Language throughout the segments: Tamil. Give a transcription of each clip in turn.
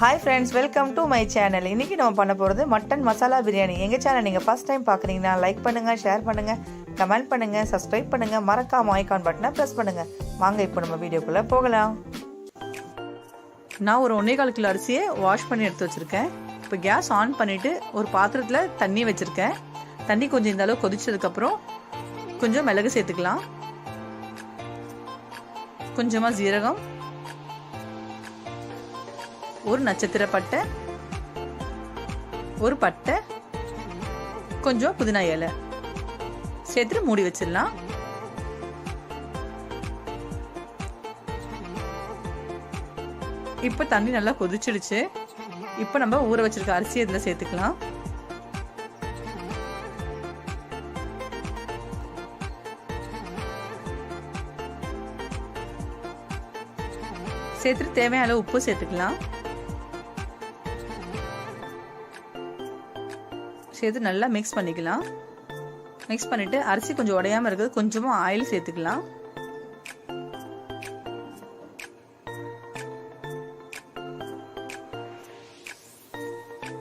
Hi friends welcome to my channel இன்றைக்கி நம்ம பண்ண போகிறது மட்டன் மசாலா பிரியாணி எங்கள் சேனல் நீங்கள் ஃபஸ்ட் டைம் பார்க்குறீங்கன்னா லைக் பண்ணுங்கள் ஷேர் பண்ணுங்கள் கமெண்ட் பண்ணுங்கள் சப்ஸ்கிரைப் பண்ணுங்கள் மறக்காம ஐக்கான் பட்டனை ப்ரெஸ் பண்ணுங்கள் வாங்க இப்போ நம்ம வீடியோக்குள்ளே போகலாம். நான் ஒரு ஒன்றே கால் கிலோ அரிசியை வாஷ் பண்ணி எடுத்து வச்சுருக்கேன். இப்போ கேஸ் ஆன் பண்ணிவிட்டு ஒரு பாத்திரத்தில் தண்ணி வச்சுருக்கேன். தண்ணி கொஞ்சம் இந்த அளவு கொதிச்சதுக்கப்புறம் கொஞ்சம் மிளகு சேர்த்துக்கலாம். கொஞ்சமாக ஜீரகம் ஒரு நட்சத்திர பட்டை ஒரு பட்டை கொஞ்சம் புதினா இலை. சேர்த்துட்டு மூடி வச்சிடலாம். இப்போ தண்ணி நல்லா கொதிச்சிடுச்சு. இப்போ நம்ம ஊற வச்சிருக்க அரிசி இதில் சேர்த்துக்கலாம். சேர்த்துட்டு தேவையான அளவு உப்பு சேர்த்துக்கலாம். சேர்த்து நல்லா மிக்ஸ் பண்ணிக்கலாம். மிக்ஸ் பண்ணிவிட்டு அரிசி கொஞ்சம் உடையாமல் இருக்குது கொஞ்சமாக ஆயில் சேர்த்துக்கலாம்.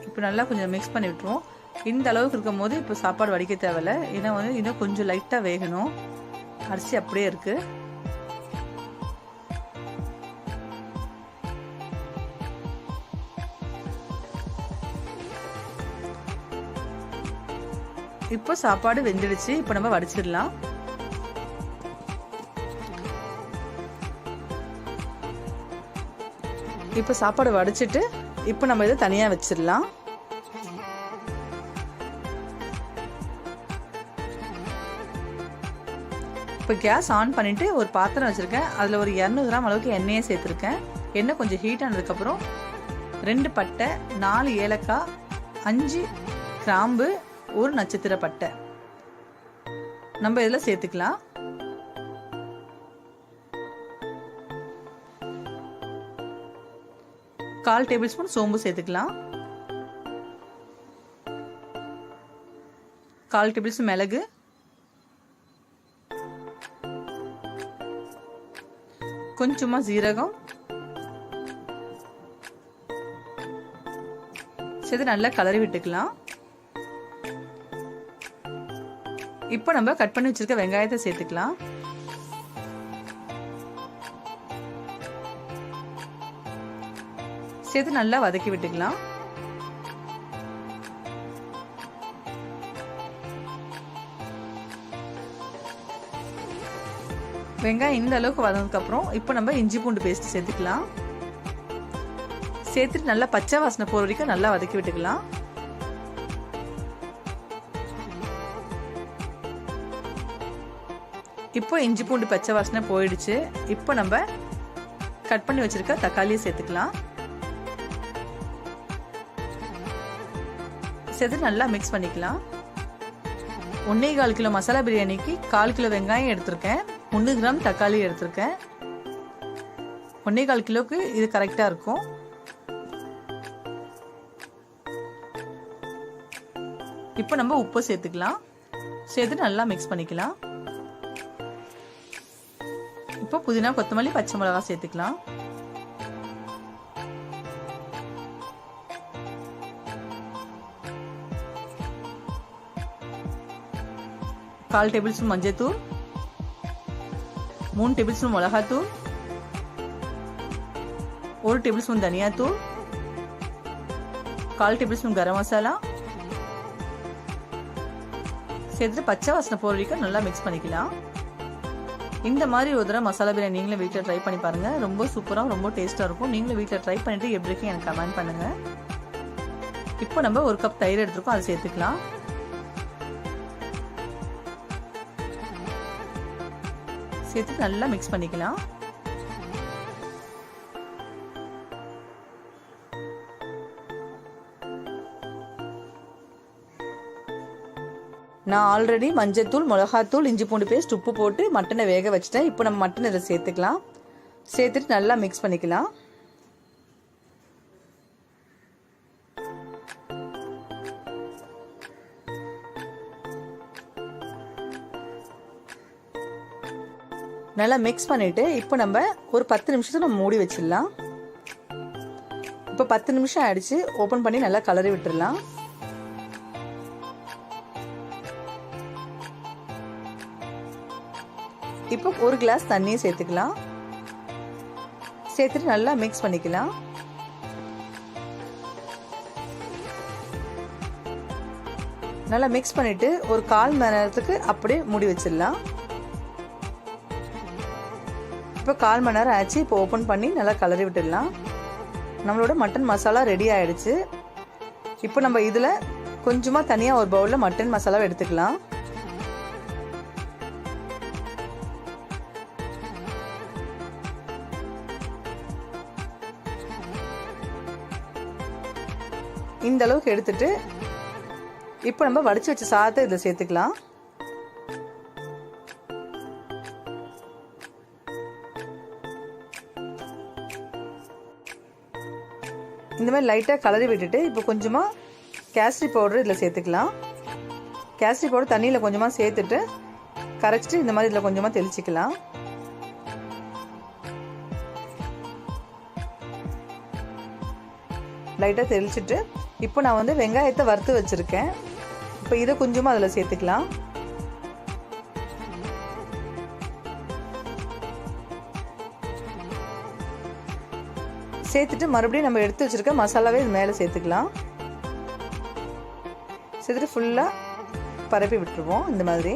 இப்போ நல்லா கொஞ்சம் மிக்ஸ் பண்ணி விட்டுருவோம். இந்த அளவுக்கு இருக்கும் போது இப்போ சாப்பாடு வடிக்க தேவையில்ல. ஏன்னா வந்து இன்னும் கொஞ்சம் லைட்டாக வேகணும். அரிசி அப்படியே இருக்குது இப்போ சாப்பாடு வெந்துடுச்சு. இப்போ நம்ம வடிச்சிடலாம். இப்போ சாப்பாடு வடிச்சிட்டு இப்போ நம்ம இதை தனியாக வச்சிடலாம். இப்போ கேஸ் ஆன் பண்ணிவிட்டு ஒரு பாத்திரம் வச்சுருக்கேன். அதில் ஒரு இரநூறு கிராம் அளவுக்கு எண்ணெயை சேர்த்துருக்கேன். எண்ணெய் கொஞ்சம் ஹீட் ஆனதுக்கப்புறம் ரெண்டு பட்டை நாலு ஏலக்காய் அஞ்சு கிராம்பு ஒரு நட்சத்திர பட்டை. நம்ம இதில் சேர்த்துக்கலாம். கால் டேபிள் ஸ்பூன் சோம்பு சேர்த்துக்கலாம். கால் டேபிள் ஸ்பூன் மிளகு. கொஞ்சமா ஜீரகம் சேர்த்து நல்லா கலரி விட்டுக்கலாம். இப்போ நம்ம கட் பண்ணி வச்சிருக்க வெங்காயத்தை சேர்த்துக்கலாம். சேர்த்து நல்லா வதக்கி விட்டுக்கலாம். வெங்காயம் இந்த அளவுக்கு வதனதுக்கு அப்புறம் இப்போ நம்ம இஞ்சி பூண்டு பேஸ்ட் சேர்த்துக்கலாம். சேர்த்துட்டு நல்லா பச்சை வாசனை போகிற வரைக்கும் நல்லா வதக்கி விட்டுக்கலாம். இப்போ இஞ்சி பூண்டு பச்சை வாசனை போயிடுச்சு. இப்போ நம்ம கட் பண்ணி வச்சிருக்க தக்காளியை சேர்த்துக்கலாம். சேர்த்து நல்லா மிக்ஸ் பண்ணிக்கலாம். ஒன்னே கால் கிலோ மசாலா பிரியாணிக்கு கால் கிலோ வெங்காயம் எடுத்திருக்கேன். முந்நூறு கிராம் தக்காளி எடுத்திருக்கேன். ஒன்னே கால் கிலோக்கு இது கரெக்டாக இருக்கும். இப்போ நம்ம உப்பு சேர்த்துக்கலாம். சேர்த்து நல்லா மிக்ஸ் பண்ணிக்கலாம். இப்போ புதினா கொத்தமல்லி பச்சை மிளகா சேர்த்துக்கலாம். கால் டேபிள் ஸ்பூன் மஞ்சத்தூள். மூணு டேபிள் ஸ்பூன் மிளகாத்தூள். ஒரு டேபிள் ஸ்பூன் தனியாத்தூள். கால் டேபிள் ஸ்பூன் கரம் மசாலா. சேர்த்துட்டு பச்சை வாசனை போகிற வரைக்கும் நல்லா மிக்ஸ் பண்ணிக்கலாம். இந்த மாதிரி ஒரு தடவை மசாலா பிரியாணி நீங்களும் வீட்டில் ட்ரை பண்ணி பாருங்கள் ரொம்ப சூப்பராக ரொம்ப டேஸ்ட்டாக இருக்கும். நீங்களும் வீட்டில் ட்ரை பண்ணிவிட்டு எப்படி இருக்கு எனக்கு கமெண்ட் பண்ணுங்கள் இப்போ நம்ம ஒரு கப் தயிர் எடுத்துருக்கோம் அதை சேர்த்துக்கலாம். சேர்த்து நல்லா மிக்ஸ் பண்ணிக்கலாம். நான் ஆல்ரெடி மஞ்சத்தூள் மிளகாத்தூள் இஞ்சி பூண்டு பேஸ்ட் உப்பு போட்டு மட்டனை வேக வச்சுட்டேன். இப்போ நம்ம மட்டன் இதை சேர்த்துக்கலாம். சேர்த்துட்டு நல்லா மிக்ஸ் பண்ணிக்கலாம். நல்லா மிக்ஸ் பண்ணிட்டு இப்போ நம்ம ஒரு பத்து நிமிஷத்தை நம்ம மூடி வச்சிடலாம். இப்போ பத்து நிமிஷம் ஆயிடுச்சு. ஓப்பன் பண்ணி நல்லா கலரி விட்டுடலாம். இப்போ ஒரு கிளாஸ் தண்ணியை சேர்த்துக்கலாம். சேர்த்துட்டு நல்லா மிக்ஸ் பண்ணிக்கலாம். நல்லா மிக்ஸ் பண்ணிட்டு ஒரு கால் மணி நேரத்துக்கு அப்படியே மூடி வச்சிடலாம். இப்போ கால் மணி நேரம் ஆச்சு. இப்போ ஓப்பன் பண்ணி நல்லா கலரி விட்டுடலாம். நம்மளோட மட்டன் மசாலா ரெடி ஆயிடுச்சு. இப்போ நம்ம இதில் கொஞ்சமாக தனியாக ஒரு பவுலில் மட்டன் மசாலாவை எடுத்துக்கலாம். இந்த அளவுக்கு எடுத்துட்டு இப்போ நம்ம வடிச்சு வச்ச சாதத்தை இதில் சேர்த்துக்கலாம். இந்த மாதிரி லைட்டாக கலரி விட்டுட்டு இப்போ கொஞ்சமாக கேசரி பவுடர் இதில் சேர்த்துக்கலாம். கேசரி பவுடர் தண்ணியில் கொஞ்சமாக சேர்த்துட்டு கரைச்சிட்டு இந்த மாதிரி இதில் கொஞ்சமாக தெளிச்சிக்கலாம். லைட்டாக தெளிச்சுட்டு இப்போ நான் வந்து வெங்காயத்தை வறுத்து வச்சுருக்கேன். இப்போ இதை கொஞ்சமாக அதில் சேர்த்துக்கலாம். சேர்த்துட்டு மறுபடியும் நம்ம எடுத்து வச்சுருக்க மசாலாவே இது மேலே சேர்த்துக்கலாம். சேர்த்துட்டு ஃபுல்லாக பரப்பி விட்டுருவோம் இந்த மாதிரி.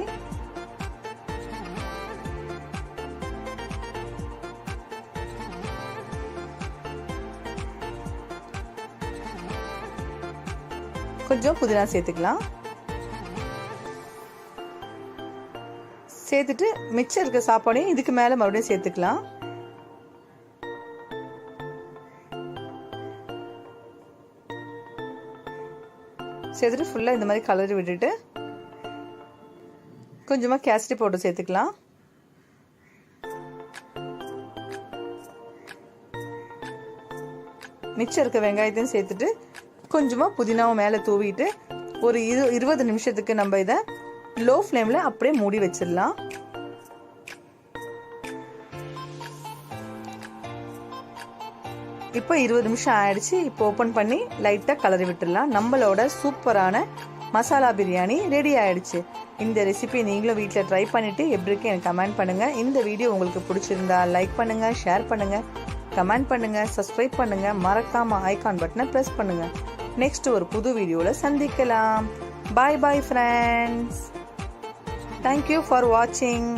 கொஞ்சம் புதினா சேர்த்துக்கலாம். சேர்த்துட்டு மிச்சம் இருக்க சாப்பாடையும் இதுக்கு மேலே மறுபடியும் சேர்த்துக்கலாம். சேர்த்துட்டு ஃபுல்லாக இந்த மாதிரி கலரி விட்டுட்டு கொஞ்சமாக கேசரி பவுடர் சேர்த்துக்கலாம். மிச்சம் இருக்க வெங்காயத்தையும் சேர்த்துட்டு கொஞ்சமாக புதினாவை மேலே தூவிட்டு ஒரு இரு இருபது நிமிஷத்துக்கு நம்ம இதை லோ ஃப்ளேமில் அப்படியே மூடி வச்சிடலாம். இப்போ இருபது நிமிஷம் ஆயிடுச்சு. இப்போ ஓப்பன் பண்ணி லைட்டாக கலரி விட்டுடலாம். நம்மளோட சூப்பரான மசாலா பிரியாணி ரெடி ஆயிடுச்சு. இந்த ரெசிபி நீங்களும் வீட்டில் ட்ரை பண்ணிவிட்டு எப்படி இருக்கு எனக்கு கமெண்ட் பண்ணுங்கள் இந்த வீடியோ உங்களுக்கு பிடிச்சிருந்தா லைக் பண்ணுங்கள் ஷேர் பண்ணுங்கள் கமெண்ட் பண்ணுங்கள் சப்ஸ்கிரைப் பண்ணுங்கள் மறக்காமல் ஐகான் பட்டனை ப்ரெஸ் பண்ணுங்கள் நெக்ஸ்ட் ஒரு புது வீடியோவில் சந்திக்கலாம். Bye bye friends thank you for வாட்சிங்